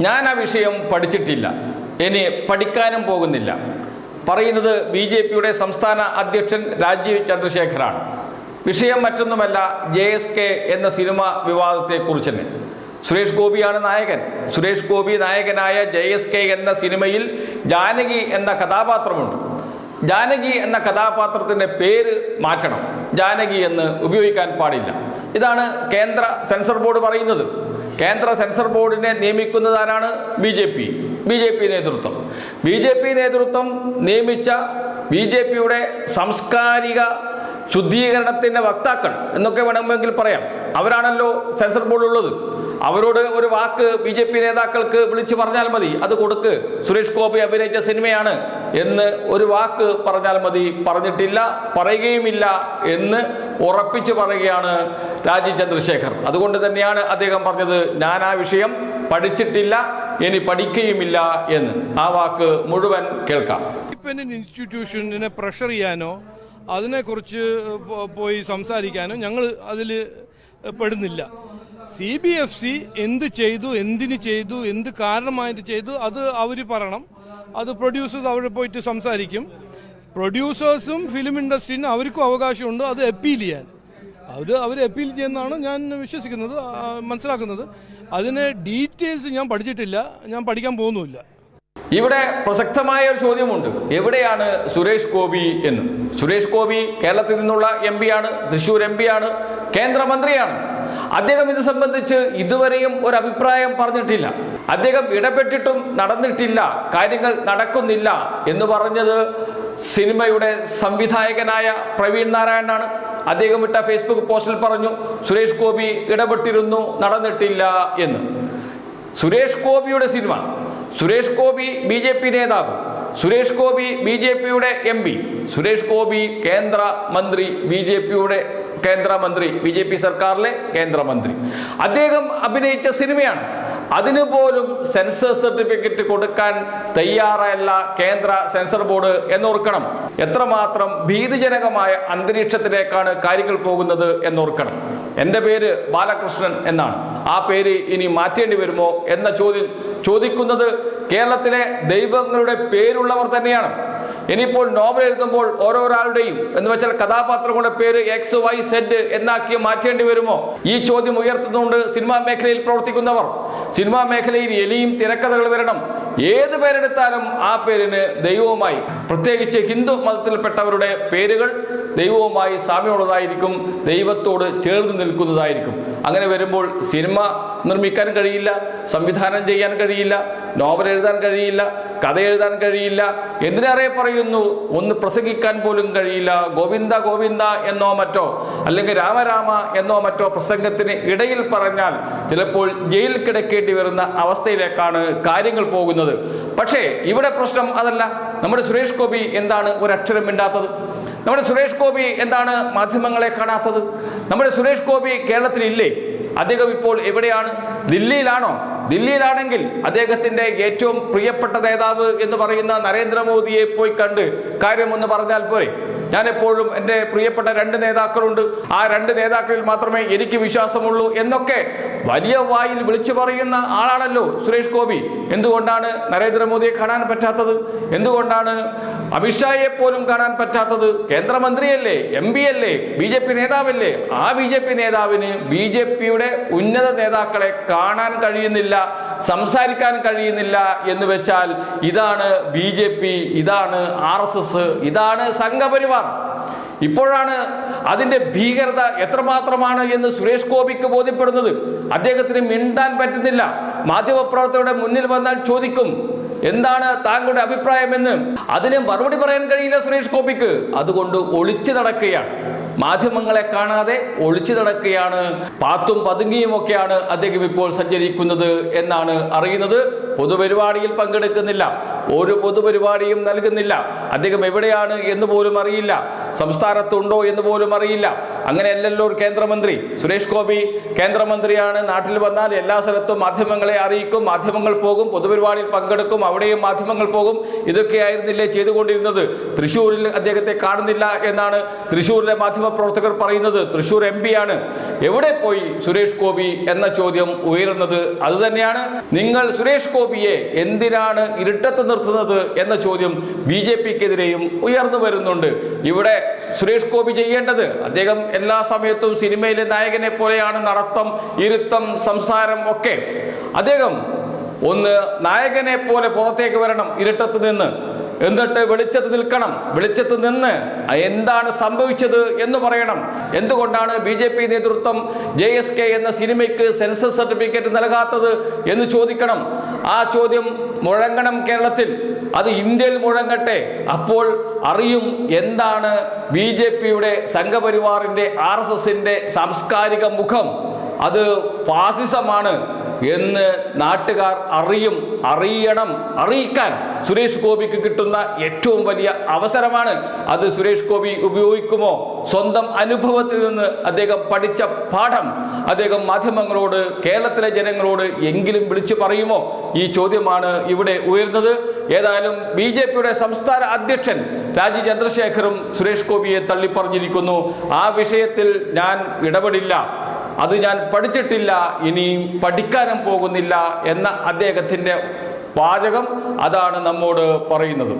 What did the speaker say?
ഞാൻ ആ വിഷയം പഠിച്ചിട്ടില്ല. ഇനി പഠിക്കാനും പോകുന്നില്ല. പറയുന്നത് ബി ജെ പിയുടെ സംസ്ഥാന അധ്യക്ഷൻ രാജീവ് ചന്ദ്രശേഖറാണ് വിഷയം മറ്റൊന്നുമല്ല ജെ എസ് കെ എന്ന സിനിമ വിവാദത്തെക്കുറിച്ച് തന്നെ സുരേഷ് ഗോപിയാണ് നായകൻ. സുരേഷ് ഗോപി നായകനായ ജെ എസ് കെ എന്ന സിനിമയിൽ ജാനകി എന്ന കഥാപാത്രമുണ്ട്. ജാനകി എന്ന കഥാപാത്രത്തിന്റെ പേര് മാറ്റണം. ജാനകി എന്ന് ഉപയോഗിക്കാൻ പാടില്ല. ഇതാണ് കേന്ദ്ര സെൻസർ ബോർഡ് പറയുന്നത്. കേന്ദ്ര സെൻസർ ബോർഡിനെ നിയമിക്കുന്നത് ആരാണ്? B J P. B J P നേതൃത്വം. ബി ജെ പി നേതൃത്വം നിയമിച്ച ബി ജെ പിയുടെ സാംസ്കാരിക ശുദ്ധീകരണത്തിന്റെ വക്താക്കൾ എന്നൊക്കെ വേണമെങ്കിൽ പറയാം. അവരാണല്ലോ സെൻസർ ബോർഡിലുള്ളത്. അവരോട് ഒരു വാക്ക് ബി ജെ പി നേതാക്കൾക്ക് വിളിച്ചു പറഞ്ഞാൽ മതി. അത് കൊടുക്ക്. സുരേഷ് ഗോപി അഭിനയിച്ച സിനിമയാണ് എന്ന് ഒരു വാക്ക് പറഞ്ഞാൽ മതി. പറഞ്ഞിട്ടില്ല പറയുകയുമില്ല എന്ന് ഉറപ്പിച്ചു പറയുകയാണ് രാജീവ് ചന്ദ്രശേഖർ. അതുകൊണ്ട് തന്നെയാണ് അദ്ദേഹം പറഞ്ഞത് ഞാൻ ആ വിഷയം പഠിച്ചിട്ടില്ല ഇനി പഠിക്കുകയുമില്ല എന്ന്. ആ വാക്ക് മുഴുവൻ കേൾക്കാം. ഇൻഡിപെൻഡന്റ് ഇൻസ്റ്റിറ്റ്യൂഷനെ പ്രഷർ ചെയ്യാനോ അതിനെക്കുറിച്ച് പോയി സംസാരിക്കാനോ ഞങ്ങൾ അതിൽ പെടുന്നില്ല. സി ബി എഫ് സി എന്ത് ചെയ്തു എന്തിന് ചെയ്തു എന്ത് കാരണമായിട്ട് ചെയ്തു അത് അവർ പറയണം. അത് പ്രൊഡ്യൂസേഴ്സ് അവർ പോയിട്ട് സംസാരിക്കും. പ്രൊഡ്യൂസേഴ്സും ഫിലിം ഇൻഡസ്ട്രീനും അവർക്കും അവകാശമുണ്ട്. അത് അപ്പീൽ ചെയ്യാൻ. അത് അവർ അപ്പീൽ ചെയ്യുന്നതാണ് ഞാൻ വിശ്വസിക്കുന്നത് മനസ്സിലാക്കുന്നത്. അതിന് ഡീറ്റെയിൽസ് ഞാൻ പഠിച്ചിട്ടില്ല. ഞാൻ പഠിക്കാൻ പോകുന്നുമില്ല. ഇവിടെ പ്രസക്തമായ ഒരു ചോദ്യമുണ്ട്. എവിടെയാണ് സുരേഷ് ഗോപി എന്ന്? സുരേഷ് ഗോപി കേരളത്തിൽ നിന്നുള്ള എം ആണ് തൃശൂർ എം ആണ് കേന്ദ്രമന്ത്രിയാണ്. അദ്ദേഹം ഇത് സംബന്ധിച്ച് ഇതുവരെയും ഒരു അഭിപ്രായം പറഞ്ഞിട്ടില്ല. അദ്ദേഹം ഇടപെട്ടിട്ടും നടന്നിട്ടില്ല. കാര്യങ്ങൾ നടക്കുന്നില്ല എന്ന് പറഞ്ഞത് സിനിമയുടെ സംവിധായകനായ പ്രവീൺ നാരായണനാണ്. അദ്ദേഹം ഇട്ട ഫേസ്ബുക്ക് പോസ്റ്റിൽ പറഞ്ഞു സുരേഷ് ഗോപി ഇടപെട്ടിരുന്നു നടന്നിട്ടില്ല എന്ന്. സുരേഷ് ഗോപിയുടെ cinema. Suresh Gopi B J P നേതാവ്. സുരേഷ് ഗോപി ബി ജെ പിയുടെ എം പി. സുരേഷ് ഗോപി കേന്ദ്ര മന്ത്രി ബി ജെ പിയുടെ കേന്ദ്രമന്ത്രി ബി ജെ പി സർക്കാരിലെ കേന്ദ്രമന്ത്രി. അദ്ദേഹം അഭിനയിച്ച സിനിമയാണ്. അതിനു പോലും സെൻസർ സർട്ടിഫിക്കറ്റ് കൊടുക്കാൻ തയ്യാറല്ല കേന്ദ്ര സെൻസർ ബോർഡ് എന്നോർക്കണം. എത്രമാത്രം ഭീതിജനകമായ അന്തരീക്ഷത്തിലേക്കാണ് കാര്യങ്ങൾ പോകുന്നത് എന്നോർക്കണം. എന്റെ പേര് ബാലകൃഷ്ണൻ എന്നാണ്. ആ പേര് ഇനി മാറ്റേണ്ടി വരുമോ എന്ന ചോദ്യം ചോദിക്കുന്നത് കേരളത്തിലെ ദൈവങ്ങളുടെ പേരുള്ളവർ തന്നെയാണ്. ഇനിയിപ്പോൾ നോവൽ എഴുതുമ്പോൾ ഓരോരാളുടെയും എന്ന് വെച്ചാൽ കഥാപാത്രങ്ങളുടെ പേര് എക്സ് വൈ സെഡ് എന്നാക്കി മാറ്റേണ്ടി വരുമോ? ഈ ചോദ്യം ഉയർത്തുന്നുണ്ട് സിനിമാ മേഖലയിൽ പ്രവർത്തിക്കുന്നവർ. സിനിമാ മേഖലയിൽ എലിയും തിരക്കഥകൾ വരണം. ഏത് പേരെടുത്താലും ആ പേരിന് ദൈവവുമായി പ്രത്യേകിച്ച് ഹിന്ദു മതത്തിൽപ്പെട്ടവരുടെ പേരുകൾ ദൈവവുമായി സാമ്യമുള്ളതായിരിക്കും ദൈവത്തോട് ചേർന്ന് നിൽക്കുന്നതായിരിക്കും. അങ്ങനെ വരുമ്പോൾ സിനിമ നിർമ്മിക്കാൻ കഴിയില്ല സംവിധാനം ചെയ്യാൻ കഴിയില്ല നോവൽ എഴുതാൻ കഴിയില്ല കഥ എഴുതാൻ കഴിയില്ല. എന്തിനേറെ പറയുന്നു? ഒന്ന് പ്രസംഗിക്കാൻ പോലും കഴിയില്ല. ഗോവിന്ദ ഗോവിന്ദ എന്നോ മറ്റോ അല്ലെങ്കിൽ രാമരാമ എന്നോ മറ്റോ പ്രസംഗത്തിന് ഇടയിൽ പറഞ്ഞാൽ ചിലപ്പോൾ ജയിൽ കിടക്കേണ്ടി വരുന്ന അവസ്ഥയിലേക്കാണ് കാര്യങ്ങൾ പോകുന്നത്. പക്ഷേ ഇവിടെ പ്രശ്നം അതല്ല. നമ്മുടെ സുരേഷ് ഗോപി എന്താണ് ഒരക്ഷരം മിണ്ടാത്തത്? നമ്മുടെ സുരേഷ് ഗോപി എന്താണ് മാധ്യമങ്ങളെ കാണാത്തത്? നമ്മുടെ സുരേഷ് ഗോപി കേരളത്തിലില്ലേ? അദ്ദേഹം ഇപ്പോൾ എവിടെയാണ്? ദില്ലിയിലാണോ? ദില്ലിയിലാണെങ്കിൽ അദ്ദേഹത്തിന്റെ ഏറ്റവും പ്രിയപ്പെട്ട നേതാവ് എന്ന് പറയുന്ന നരേന്ദ്രമോദിയെ പോയി കണ്ട് കാര്യമൊന്ന് പറഞ്ഞാൽ പോരെ. ഞാൻ എപ്പോഴും എന്റെ പ്രിയപ്പെട്ട രണ്ട് നേതാക്കളുണ്ട്. ആ രണ്ട് നേതാക്കളിൽ മാത്രമേ എനിക്ക് വിശ്വാസമുള്ളൂ എന്നൊക്കെ വലിയ വായിൽ വിളിച്ചു പറയുന്ന ആളാണല്ലോ സുരേഷ് ഗോപി. എന്തുകൊണ്ടാണ് നരേന്ദ്രമോദിയെ കാണാൻ പറ്റാത്തത്? എന്തുകൊണ്ടാണ് അമിത്ഷായെ പോലും കാണാൻ പറ്റാത്തത് കേന്ദ്രമന്ത്രിയല്ലേ എം പി അല്ലേ ബി ജെ പി നേതാവല്ലേ? ആ ബി ജെ പി നേതാവിന് ബി ജെ പിയുടെ ഉന്നത നേതാക്കളെ കാണാൻ കഴിയുന്നില്ല സംസാരിക്കാൻ കഴിയുന്നില്ല എന്ന് വെച്ചാൽ ഇതാണ് ബി ജെ പി ഇതാണ് ആർ എസ് എസ് ഇതാണ് സംഘപരിവാർ. ഇപ്പോഴാണ് അതിന്റെ ഭീകരത എത്രമാത്രമാണ് എന്ന് സുരേഷ് ഗോപിക്ക് ബോധ്യപ്പെടുന്നത്. അദ്ദേഹത്തിന് മിണ്ടാൻ പറ്റുന്നില്ല. മാധ്യമപ്രവർത്തകരുടെ മുന്നിൽ വന്നാൽ ചോദിക്കും എന്താണ് താങ്കളുടെ അഭിപ്രായമെന്ന്? അതിന് മറുപടി പറയാൻ കഴിയില്ല സുരേഷ് ഗോപിക്ക്. അതുകൊണ്ട് ഒളിച്ചു നടക്കുകയാണ്. മാധ്യമങ്ങളെ കാണാതെ ഒളിച്ചു നടക്കുകയാണ്. പാത്തും പതുങ്ങിയും ഒക്കെയാണ് അദ്ദേഹം ഇപ്പോൾ സഞ്ചരിക്കുന്നത് എന്നാണ് അറിയുന്നത്. പൊതുപരിപാടിയിൽ പങ്കെടുക്കുന്നില്ല. ഒരു പൊതുപരിപാടിയും നൽകുന്നില്ല. അദ്ദേഹം എവിടെയാണ് എന്ന് പോലും അറിയില്ല. സംസ്ഥാനത്തുണ്ടോ എന്ന് പോലും അറിയില്ല. അങ്ങനെയല്ലല്ലോ കേന്ദ്രമന്ത്രി. സുരേഷ് ഗോപി കേന്ദ്രമന്ത്രിയാണ്. നാട്ടിൽ വന്നാൽ എല്ലാ സ്ഥലത്തും മാധ്യമങ്ങളെ അറിയിക്കും. മാധ്യമങ്ങൾ പോകും. പൊതുപരിപാടിയിൽ പങ്കെടുക്കും. അവിടെയും മാധ്യമങ്ങൾ പോകും. ഇതൊക്കെയായിരുന്നില്ലേ ചെയ്തുകൊണ്ടിരുന്നത്? തൃശ്ശൂരിൽ അദ്ദേഹത്തെ കാണുന്നില്ല എന്നാണ് തൃശ്ശൂരിലെ മാധ്യമ മാധ്യമപ്രവർത്തകർ പറയുന്നത്. തൃശ്ശൂർ എം ആണ്. എവിടെ പോയി സുരേഷ് ഗോപി എന്ന ചോദ്യം ഉയരുന്നത്? അതുതന്നെയാണ് നിങ്ങൾ സുരേഷ് ഗോപിയെ എന്തിനാണ് ഇരുട്ടത്ത് നിർത്തുന്നത് എന്ന ചോദ്യം ബി ജെ പിക്കെതിരെയും ഉയർന്നു വരുന്നുണ്ട്. ഇവിടെ സുരേഷ് ഗോപി ചെയ്യേണ്ടത് അദ്ദേഹം എല്ലാ സമയത്തും സിനിമയിലെ നായകനെ പോലെയാണ് നടത്തം ഇരുത്തം സംസാരം ഒക്കെ. അദ്ദേഹം ഒന്ന് നായകനെ പോലെ പുറത്തേക്ക് വരണം ഇരുട്ടത്ത് നിന്ന്. എന്നിട്ട് വെളിച്ചത്ത് നിൽക്കണം. വെളിച്ചത്ത് നിന്ന് എന്താണ് സംഭവിച്ചത് എന്ന് പറയണം. എന്തുകൊണ്ടാണ് ബി ജെ പി നേതൃത്വം ജെ എസ് കെ എന്ന സിനിമയ്ക്ക് സെൻസസ് സർട്ടിഫിക്കറ്റ് നൽകാത്തത് എന്ന് ചോദിക്കണം. ആ ചോദ്യം മുഴങ്ങണം കേരളത്തിൽ. അത് ഇന്ത്യയിൽ മുഴങ്ങട്ടെ. അപ്പോൾ അറിയും എന്താണ് ബി ജെ പിയുടെ സംഘപരിവാറിന്റെ ആർ എസ് എസിന്റെ സാംസ്കാരിക മുഖം. അത് ഫാസിസമാണ് എന്ന് നാട്ടുകാർ അറിയും അറിയണം അറിയിക്കാൻ. സുരേഷ് ഗോപിക്ക് കിട്ടുന്ന ഏറ്റവും വലിയ അവസരമാണ്. അത് സുരേഷ് ഗോപി ഉപയോഗിക്കുമോ? സ്വന്തം അനുഭവത്തിൽ നിന്ന് അദ്ദേഹം പഠിച്ച പാഠം അദ്ദേഹം മാധ്യമങ്ങളോട് കേരളത്തിലെ ജനങ്ങളോട് എങ്കിലും വിളിച്ചു പറയുമോ? ഈ ചോദ്യമാണ് ഇവിടെ ഉയർന്നത്. ഏതായാലും ബി ജെ പിയുടെ സംസ്ഥാന അധ്യക്ഷൻ രാജി ചന്ദ്രശേഖറും സുരേഷ് ഗോപിയെ തള്ളിപ്പറഞ്ഞിരിക്കുന്നു. ആ വിഷയത്തിൽ ഞാൻ ഇടപെടില്ല. അത് ഞാൻ പഠിച്ചിട്ടില്ല. ഇനിയും പഠിക്കാനും പോകുന്നില്ല എന്ന അദ്ദേഹത്തിന്റെ വാചകം അതാണ് നമ്മോട് പറയുന്നത്.